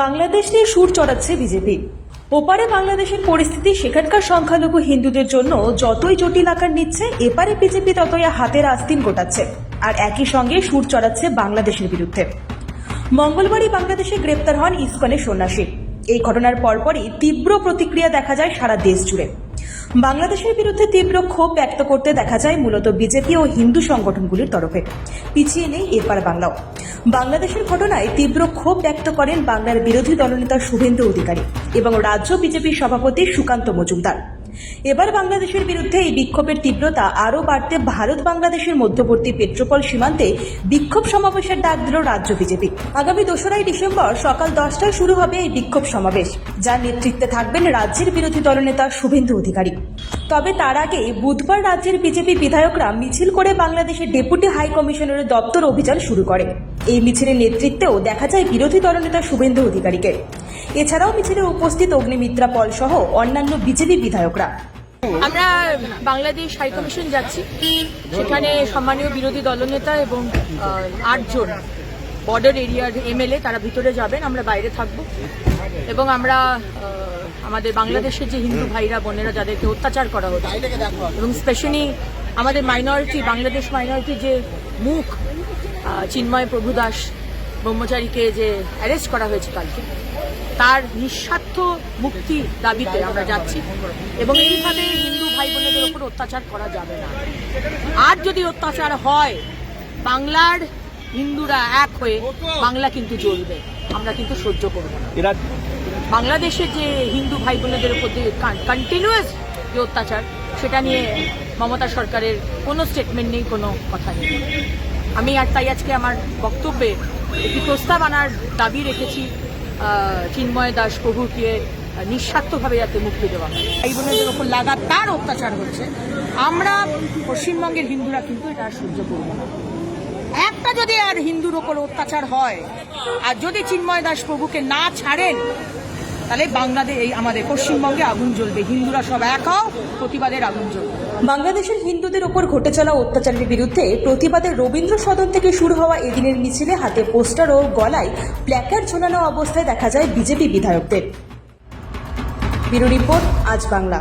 বাংলাদেশ নিয়ে সুর চড়াচ্ছে বিজেপি। ওপারে বাংলাদেশের পরিস্থিতি, সেখানকার সংখ্যালঘু হিন্দুদের জন্য যতই জটিল আকার নিচ্ছে, এপারে বিজেপি ততই হাতের আস্তিন গোটাচ্ছে। আর একই সঙ্গে সুর চড়াচ্ছে বাংলাদেশের বিরুদ্ধে। মঙ্গলবারই বাংলাদেশে গ্রেপ্তার হন ইসকনের সন্ন্যাসী। এই ঘটনার পরপরই তীব্র প্রতিক্রিয়া দেখা যায় সারা দেশ জুড়ে। বাংলাদেশের বিরুদ্ধে তীব্র ক্ষোভ ব্যক্ত করতে দেখা যায় মূলত বিজেপি ও হিন্দু সংগঠনগুলির তরফে। পিছিয়ে নেই এরপর বাংলাও। বাংলাদেশের ঘটনায় তীব্র ক্ষোভ ব্যক্ত করেন বাংলার বিরোধী দলনেতা শুভেন্দু অধিকারী এবং রাজ্য বিজেপির সভাপতি সুকান্ত মজুমদার। এবার বাংলাদেশের বিরুদ্ধে এই বিক্ষোভের তীব্রতা আরও বাড়তে ভারত বাংলাদেশের মধ্যবর্তী পেট্রোপল সীমান্তে বিক্ষোভ সমাবেশের ডাক দিল রাজ্য বিজেপি। আগামী দোসরাই ডিসেম্বর সকাল দশটায় শুরু হবে এই বিক্ষোভ সমাবেশ, যার নেতৃত্বে থাকবেন রাজ্যের বিরোধী দলনেতা শুভেন্দু অধিকারী। তবে তার আগে বুধবার রাজ্যের বিজেপি বিধায়করা মিছিল করে বাংলাদেশের ডেপুটি হাই কমিশনারের দপ্তর অভিযান শুরু করে। এই মিছিলের নেতৃত্বেও দেখা যায় বিরোধী দলনেতা শুভেন্দু অধিকারীকে। এছাড়াও মিছিলে উপস্থিত অগ্নিমিত্রা পল সহ অন্যান্য বিজেপি বিধায়করা। আমরা বাংলাদেশ হাইকমিশন যাচ্ছি। সেখানে সম্মানীয় বিরোধী দলনেতা এবং আটজন বর্ডার এরিয়ার এমএলএ তারা ভিতরে যাবেন, আমরা বাইরে থাকব। এবং আমরা আমাদের বাংলাদেশের যে হিন্দু ভাইরা, বোনেরা যাদেরকে অত্যাচার করা হচ্ছে এবং স্পেশালি আমাদের মাইনরিটি বাংলাদেশ মাইনরিটি যে মুখ চিন্ময় প্রভু দাস ব্রহ্মচারীকে যে অ্যারেস্ট করা হয়েছে কালকে তার নিঃস্বার্থ মুক্তি দাবিতে আমরা যাচ্ছি। এবং এইভাবে হিন্দু ভাই বোনেদের উপর অত্যাচার করা যাবে না। আর যদি অত্যাচার হয় বাংলার হিন্দুরা এক হয়ে বাংলা কিন্তু জ্বলবে। আমরা কিন্তু সহ্য করব না। বাংলাদেশের যে হিন্দু ভাই বোনেদের উপর যে কন্টিনিউয়াস যে অত্যাচার সেটা নিয়ে মমতা সরকারের কোনো স্টেটমেন্ট নেই কোনো কথা নেই। আমি আর তাই আজকে আমার বক্তব্যে একটি প্রস্তাব আনার দাবি রেখেছি চিন্ময় দাস প্রভুকে নিঃস্বার্থভাবে যাতে মুক্তি দেওয়া হয়। এই বোনদের ওপর লাগাতার অত্যাচার হচ্ছে। আমরা পশ্চিমবঙ্গের হিন্দুরা কিন্তু এটা আর সহ্য করব না। একটা যদি আর হিন্দুর ওপর অত্যাচার হয়, আর যদি চিন্ময় দাস প্রভুকে না ছাড়েন তাহলে বাংলাদেশ এই আমাদের পশ্চিমবঙ্গে আগুন জ্বলবে। হিন্দুরা সব এক হও, প্রতিবাদের আগুন জ্বলবে। বাংলাদেশের হিন্দুদের ওপর ঘটে চলা অত্যাচারের বিরুদ্ধে প্রতিবাদে রবীন্দ্র সদন থেকে শুরু হওয়া এদিনের মিছিলে হাতে পোস্টার ও গলায় প্ল্যাকার্ড ঝোলানো অবস্থায় দেখা যায় বিজেপি বিধায়কদের। ব্যুরো রিপোর্ট, আজ বাংলা।